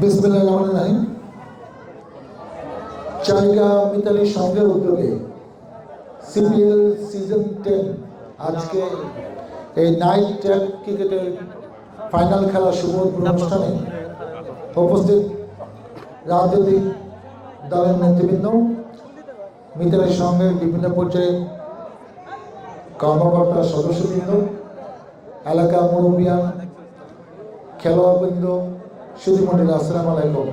বিসমিল্লাহ রহমান রাহিম। চারিকা মিতালি সঙ্গের উদ্যোগে সিপিএল সিজন টেন আজকে এই নাইট ট্যাপ ক্রিকেটের ফাইনাল খেলা শুভ অনুষ্ঠানে উপস্থিত রাজনৈতিক দলের নেতৃবৃন্দ, মিতালের সঙ্গে বিভিন্ন পর্যায়ে কর্মকর্তা সদস্যবৃন্দ এলাকা মুরব্বিয়ান খেলোয়াড়বৃন্দ সুধীমণ্ডল আসসালাম আলাইকুম।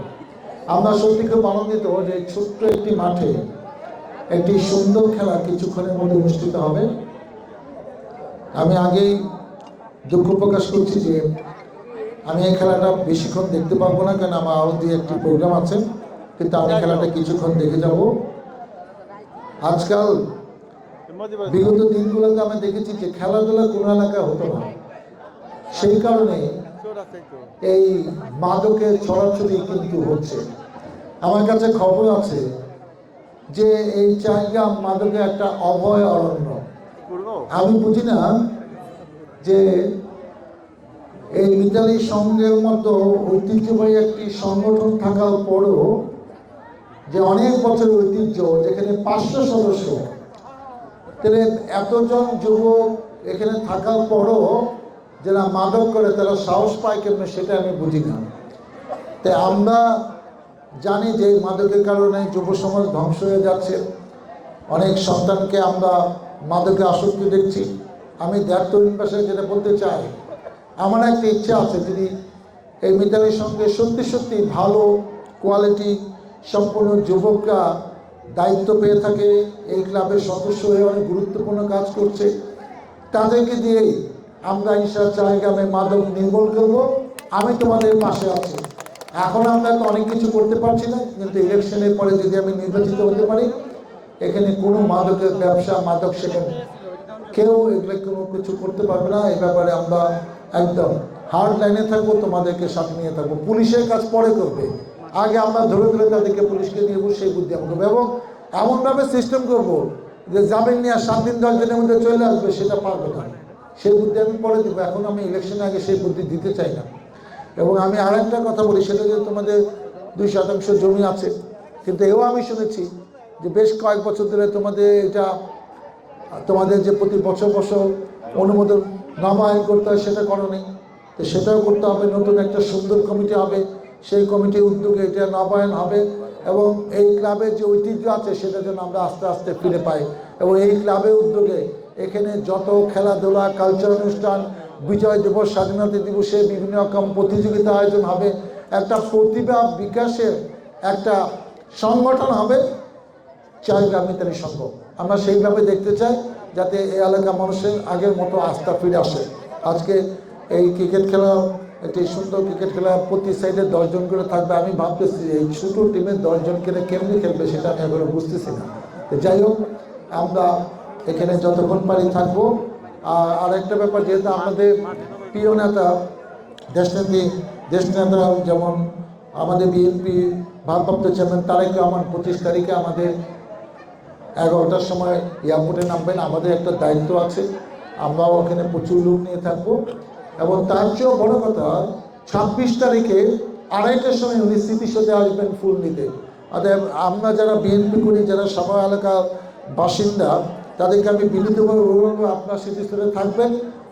আমরা সত্যি খুব আনন্দিত যে ছোট্ট একটি মাঠে একটি সুন্দর খেলা কিছুক্ষণের মধ্যে অনুষ্ঠিত হবে। আমি আগেই দুঃখ প্রকাশ করছি যে আমি এই খেলাটা বেশিক্ষণ দেখতে পারব না কারণ আমার আরও দিয়ে একটি প্রোগ্রাম আছে। কিন্তু আমি খেলাটা কিছুক্ষণ দেখে যাব। আজকাল বিগত দিনগুলোতে আমি দেখেছি যে খেলাধুলা কোনো এলাকায় হতো না। সেই কারণে এই মাদকের ছড়াছড়ি কিন্তু হচ্ছে। আমার কাছে খবর আছে যে এই চাহিদা মাদকের একটা অভয় অরণ্য। আমি বুঝি না যে এই মিতালি সংঘের মতো ঐতিহ্যবাহী একটি সংগঠন থাকার পরও যে অনেক বছরের ঐতিহ্য যেখানে পাঁচশো সদস্য তাহলে এতজন যুবক এখানে থাকার পরও যারা মাদক করে, তারা সাহস পায় কেমন সেটা আমি বুঝি না। তাই আমরা জানি যে মাদকের কারণে যুব সমাজ ধ্বংস হয়ে যাচ্ছে। অনেক সন্তানকে আমরা মাদকে আসক্তি দেখছি। আমি দেড় তরুণ ভাষায় যেটা বলতে চাই আমার একটা ইচ্ছা আছে যদি এই মিতালির সঙ্গে সত্যি সত্যি ভালো কোয়ালিটি সম্পূর্ণ যুবকরা দায়িত্ব পেয়ে থাকে। এই ক্লাবের সদস্য হয়ে অনেক গুরুত্বপূর্ণ কাজ করছে। তাদেরকে দিয়েই আমরা ঈশা চাহিগ্রামে মাদক নির্মূল করব, আমি তোমাদের পাশে আছি। এখন আমরা তো অনেক কিছু করতে পারছি না, কিন্তু ইলেকশনের পরে যদি আমি নির্বাচিত হতে পারি, এখানে কোনো মাদকের ব্যবসা, মাদক সেখানে কেউ এগুলো কোনো কিছু করতে পারবে না। এই ব্যাপারে আমরা একদম হার্ড লাইনে থাকব, তোমাদেরকে সাথে নিয়ে থাকব। পুলিশের কাজ পরে করবে। আগে আমরা ধরে ধরে তাদেরকে পুলিশকে নিয়ে বসে সেই বুদ্ধি আমরা এবং এমনভাবে সিস্টেম করব যে জামিন নিয়ে সাত দিন, দশ দিনের মধ্যে চলে আসবে, সেটা পারবে না। সেই বুদ্ধি আমি পরে দেবো। এখন আমি ইলেকশনের আগে সেই বুদ্ধি দিতে চাই না। এবং আমি আর একটা কথা বলি, সেটা যে তোমাদের দুই শতাংশ জমি আছে। কিন্তু এও আমি শুনেছি যে বেশ কয়েক বছর ধরে তোমাদের এটা, তোমাদের যে প্রতি বছর বছর অনুমোদন নবায়ন করতে হয়, সেটা করো নেই তো সেটাও করতে হবে, নতুন একটা সুন্দর কমিটি হবে। সেই কমিটির উদ্যোগে এটা নবায়ন হবে এবং এই ক্লাবের যে ঐতিহ্য আছে, সেটা যেন আমরা আস্তে আস্তে ফিরে পাই। এবং এই ক্লাবের উদ্যোগে এখানে যত খেলাধুলা কালচার অনুষ্ঠান, বিজয় দিবস, স্বাধীনতা দিবসে বিভিন্ন রকম প্রতিযোগিতা আয়োজন হবে। একটা প্রতিভা বিকাশের একটা সংগঠন হবে। চাই গ্রামীণ সংঘ আমরা সেইভাবে দেখতে চাই যাতে এই এলাকা মানুষের আগের মতো আস্থা ফিরে আসে। আজকে এই ক্রিকেট খেলা, একটি সুন্দর ক্রিকেট খেলা, প্রতি সাইডে দশজন করে থাকবে। আমি ভাবতেছি এই ছোটো টিমের দশজন করে কেমনি খেলবে সেটা আমি এখনও বুঝতেছি না। যাই হোক, আমরা এখানে যতক্ষণ পারি থাকব। আর আরেকটা ব্যাপার যেহেতু আমাদের প্রিয় নেতা, দেশনেত্রী দেশনেতা যেমন আমাদের বিএনপি ভারপ্রাপ্ত চেয়ারম্যান তারেক রহমান পঁচিশ তারিখে আমাদের এগারোটার সময় এয়ারপোর্টে নামবেন। আমাদের একটা দায়িত্ব আছে। আমরাও ওখানে প্রচুর লোক নিয়ে থাকব। এবং তার চেয়েও বড় কথা, ছাব্বিশ তারিখে আড়াইটার সময় উনি স্মৃতিসৌধে আসবেন ফুল নিতে অতএব আমরা যারা বিএনপি করি, যারা সভা এলাকার বাসিন্দা তাদেরকে আমি বিনীতভাবে আপনার স্মৃতিস্থলে থাকবেন।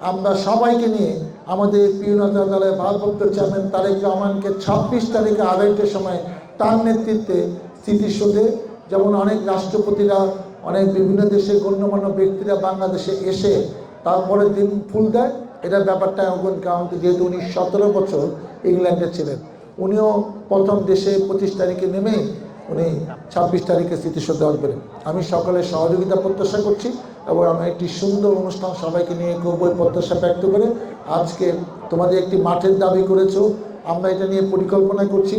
আমরা সবাইকে নিয়ে আমাদের প্রিয় নেতা দলের ভারপ্রাপ্ত চেয়ারম্যান তারেক রহমানকে ছাব্বিশ তারিখে আড়াইটার সময় তার নেতৃত্বে স্মৃতিসৌধে যেমন অনেক রাষ্ট্রপতিরা, অনেক বিভিন্ন দেশের গণ্যমান্য ব্যক্তিরা বাংলাদেশে এসে তারপরের দিন ফুল দেয়। এটার ব্যাপারটা এখন কারণ যেহেতু উনি সতেরো বছর ইংল্যান্ডে ছিলেন, উনিও প্রথম দেশে পঁচিশ তারিখে নেমে উনি ছাব্বিশ তারিখে স্মৃতিসৌধে আসবেন। আমি সকলের সহযোগিতা প্রত্যাশা করছি এবং আমি একটি সুন্দর অনুষ্ঠান সবাইকে নিয়ে করব এই প্রত্যাশা ব্যক্ত করে আজকে তোমাদের একটি মাঠের দাবি করেছ। আমরা এটা নিয়ে পরিকল্পনা করছি।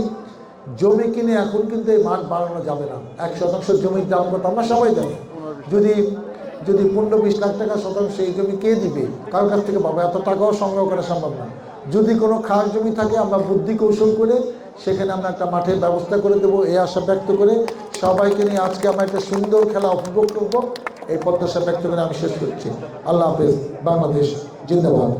জমি কিনে এখন কিন্তু এই মাঠ বাড়ানো যাবে না। এক শতাংশ জমির দাম কত? আমরা সবাই জানি। যদি যদি পনেরো বিশ লাখ টাকা শতাংশ এই জমি কে দিবে? কারোর কাছ থেকে পাবো এত টাকাও সংগ্রহ করা সম্ভব না। যদি কোনো খাস জমি থাকে, আমরা বুদ্ধি কৌশল করে সেখানে আমরা একটা মাঠের ব্যবস্থা করে দেবো, এই আশা ব্যক্ত করে সবাইকে নিয়ে আজকে আমরা একটা সুন্দর খেলা উপভোগ করব। এই প্রত্যাশা ব্যক্ত করে আমি শেষ করছি। আল্লাহ হাফেজ। বাংলাদেশ জিন্দাবাদ।